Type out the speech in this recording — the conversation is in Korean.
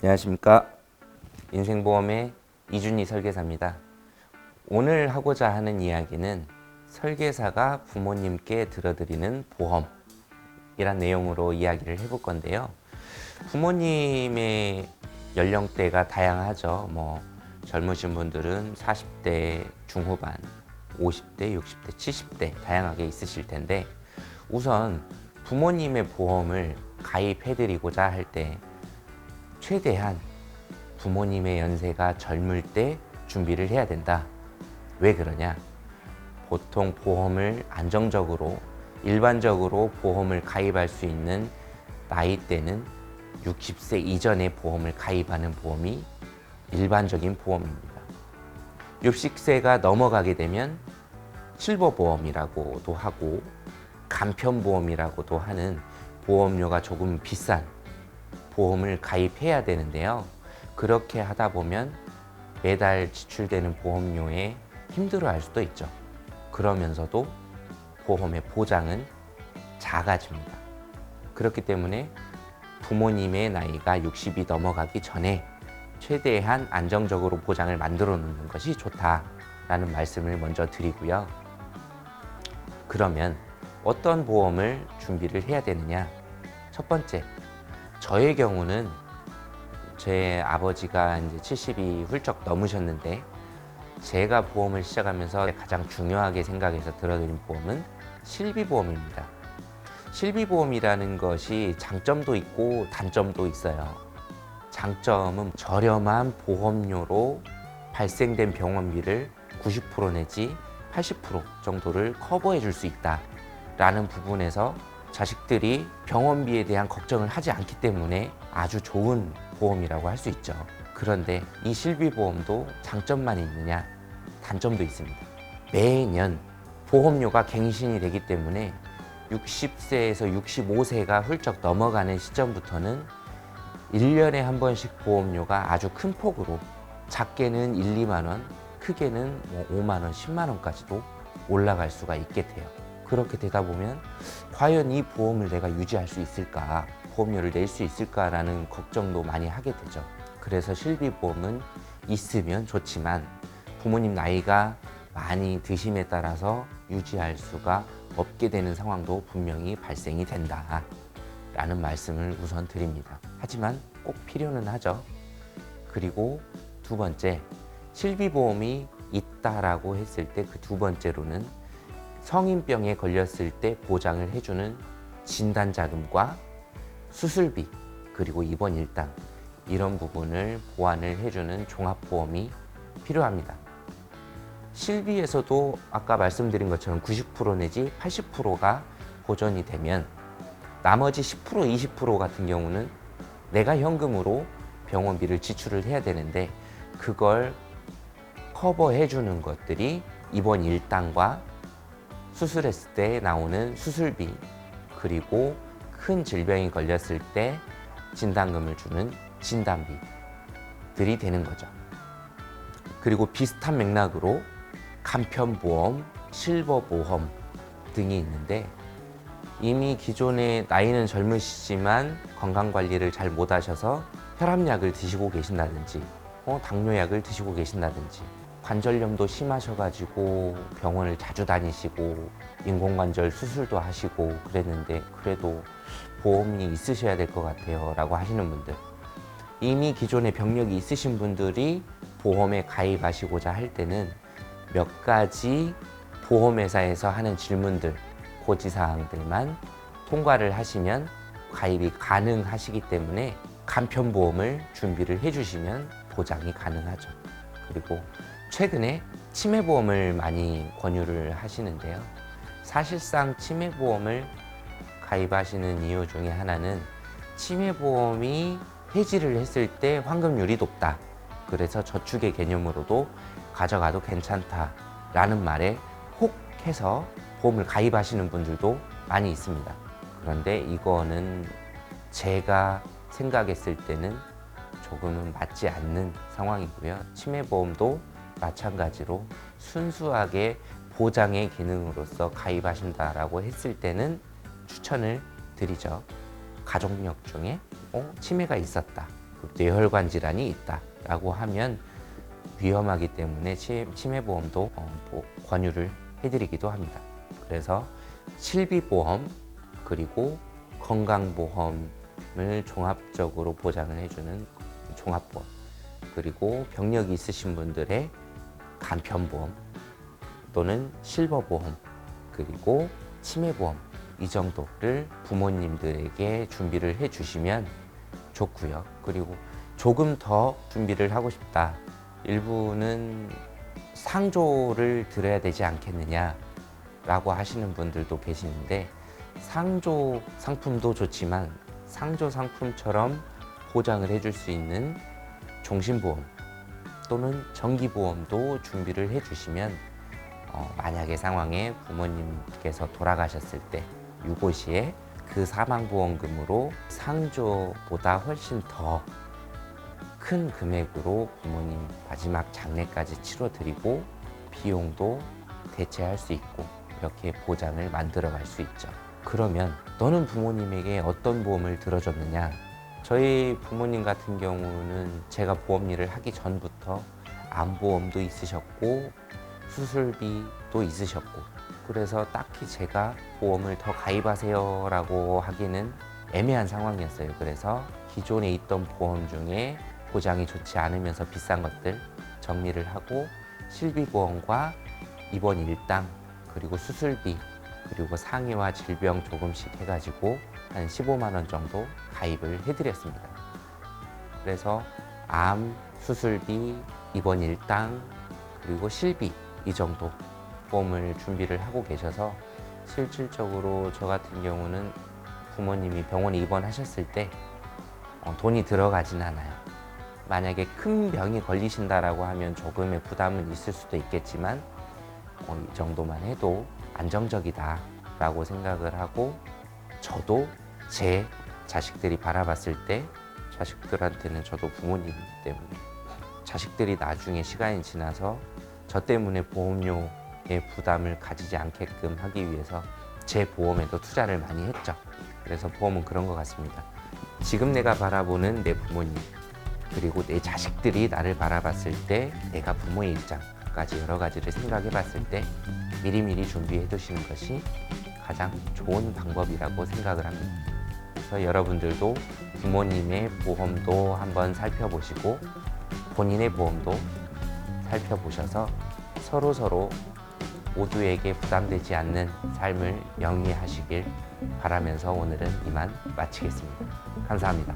안녕하십니까 인생보험의 이준희 설계사입니다. 오늘 하고자 하는 이야기는 설계사가 부모님께 들어드리는 보험이란 내용으로 이야기를 해볼 건데요. 부모님의 연령대가 다양하죠. 뭐 젊으신 분들은 40대 중후반, 50대, 60대, 70대 다양하게 있으실 텐데 우선 부모님의 보험을 가입해드리고자 할때 최대한 부모님의 연세가 젊을 때 준비를 해야 된다. 왜 그러냐? 보통 보험을 안정적으로 일반적으로 보험을 가입할 수 있는 나이대는 60세 이전에 보험을 가입하는 보험이 일반적인 보험입니다. 60세가 넘어가게 되면 실버 보험이라고도 하고 간편 보험이라고도 하는 보험료가 조금 비싼 보험을 가입해야 되는데요. 그렇게 하다 보면 매달 지출되는 보험료에 힘들어 할 수도 있죠. 그러면서도 보험의 보장은 작아집니다. 그렇기 때문에 부모님의 나이가 60이 넘어가기 전에 최대한 안정적으로 보장을 만들어 놓는 것이 좋다라는 말씀을 먼저 드리고요. 그러면 어떤 보험을 준비를 해야 되느냐? 첫 번째, 저의 경우는 제 아버지가 이제 70이 훌쩍 넘으셨는데 제가 보험을 시작하면서 가장 중요하게 생각해서 들어드린 보험은 실비보험입니다. 실비보험이라는 것이 장점도 있고 단점도 있어요. 장점은 저렴한 보험료로 발생된 병원비를 90% 내지 80% 정도를 커버해 줄 수 있다 라는 부분에서 자식들이 병원비에 대한 걱정을 하지 않기 때문에 아주 좋은 보험이라고 할 수 있죠. 그런데 이 실비보험도 장점만 있느냐? 단점도 있습니다. 매년 보험료가 갱신이 되기 때문에 60세에서 65세가 훌쩍 넘어가는 시점부터는 1년에 한 번씩 보험료가 아주 큰 폭으로 작게는 1, 2만 원, 크게는 뭐 5만 원, 10만 원까지도 올라갈 수가 있게 돼요. 그렇게 되다 보면 과연 이 보험을 내가 유지할 수 있을까? 보험료를 낼 수 있을까라는 걱정도 많이 하게 되죠. 그래서 실비보험은 있으면 좋지만 부모님 나이가 많이 드심에 따라서 유지할 수가 없게 되는 상황도 분명히 발생이 된다. 라는 말씀을 우선 드립니다. 하지만 꼭 필요는 하죠. 그리고 두 번째, 실비보험이 있다라고 했을 때 그 두 번째로는 성인병에 걸렸을 때 보장을 해주는 진단 자금과 수술비 그리고 입원 일당 이런 부분을 보완을 해주는 종합보험이 필요합니다. 실비에서도 아까 말씀드린 것처럼 90% 내지 80%가 보전이 되면 나머지 10% 20% 같은 경우는 내가 현금으로 병원비를 지출을 해야 되는데 그걸 커버해 주는 것들이 입원 일당과 수술했을 때 나오는 수술비 그리고 큰 질병이 걸렸을 때 진단금을 주는 진단비들이 되는 거죠. 그리고 비슷한 맥락으로 간편보험, 실버보험 등이 있는데 이미 기존에 나이는 젊으시지만 건강관리를 잘 못하셔서 혈압약을 드시고 계신다든지 어, 당뇨약을 드시고 계신다든지 관절염도 심하셔가지고 병원을 자주 다니시고 인공관절 수술도 하시고 그랬는데 그래도 보험이 있으셔야 될 것 같아요 라고 하시는 분들 이미 기존에 병력이 있으신 분들이 보험에 가입하시고자 할 때는 몇 가지 보험회사에서 하는 질문들 고지사항들만 통과를 하시면 가입이 가능하시기 때문에 간편보험을 준비를 해주시면 보장이 가능하죠. 그리고 최근에 치매보험을 많이 권유를 하시는데요. 사실상 치매보험을 가입하시는 이유 중에 하나는 치매보험이 해지를 했을 때 환급률이 높다. 그래서 저축의 개념으로도 가져가도 괜찮다라는 말에 혹 해서 보험을 가입하시는 분들도 많이 있습니다. 그런데 이거는 제가 생각했을 때는 조금은 맞지 않는 상황이고요. 치매보험도 마찬가지로 순수하게 보장의 기능으로서 가입하신다라고 했을 때는 추천을 드리죠. 가족력 중에 어, 치매가 있었다. 그 뇌혈관 질환이 있다라고 하면 위험하기 때문에 치- 치매보험도 어, 뭐 권유를 해드리기도 합니다. 그래서 실비보험 그리고 건강보험을 종합적으로 보장을 해주는 종합보험 그리고 병력이 있으신 분들의 간편보험 또는 실버보험 그리고 치매보험 이 정도를 부모님들에게 준비를 해 주시면 좋고요. 그리고 조금 더 준비를 하고 싶다. 일부는 상조를 드려야 되지 않겠느냐 라고 하시는 분들도 계시는데 상조 상품도 좋지만 상조 상품처럼 보장을 해줄 수 있는 종신보험 또는 정기보험도 준비를 해주시면 어, 만약의 상황에 부모님께서 돌아가셨을 때 유고 시에 그 사망보험금으로 상조보다 훨씬 더 큰 금액으로 부모님 마지막 장례까지 치러드리고 비용도 대체할 수 있고 이렇게 보장을 만들어 갈 수 있죠. 그러면 너는 부모님에게 어떤 보험을 들어줬느냐? 저희 부모님 같은 경우는 제가 보험 일을 하기 전부터 암보험도 있으셨고 수술비도 있으셨고 그래서 딱히 제가 보험을 더 가입하세요라고 하기는 애매한 상황이었어요. 그래서 기존에 있던 보험 중에 보장이 좋지 않으면서 비싼 것들 정리를 하고 실비보험과 입원 일당 그리고 수술비 그리고 상해와 질병 조금씩 해가지고 한 15만 원 정도 가입을 해드렸습니다. 그래서 암, 수술비, 입원 일당 그리고 실비 이 정도 보험을 준비를 하고 계셔서 실질적으로 저 같은 경우는 부모님이 병원에 입원하셨을 때 어, 돈이 들어가진 않아요. 만약에 큰 병이 걸리신다라고 하면 조금의 부담은 있을 수도 있겠지만 어, 이 정도만 해도 안정적이다라고 생각을 하고 저도 제 자식들이 바라봤을 때 자식들한테는 저도 부모님이기 때문에 자식들이 나중에 시간이 지나서 저 때문에 보험료의 부담을 가지지 않게끔 하기 위해서 제 보험에도 투자를 많이 했죠. 그래서 보험은 그런 것 같습니다. 지금 내가 바라보는 내 부모님 그리고 내 자식들이 나를 바라봤을 때 내가 부모의 입장까지 여러 가지를 생각해 봤을 때 미리미리 준비해 두시는 것이 가장 좋은 방법이라고 생각을 합니다. 그래서 여러분들도 부모님의 보험도 한번 살펴보시고 본인의 보험도 살펴보셔서 서로 서로 모두에게 부담되지 않는 삶을 영위하시길 바라면서 오늘은 이만 마치겠습니다. 감사합니다.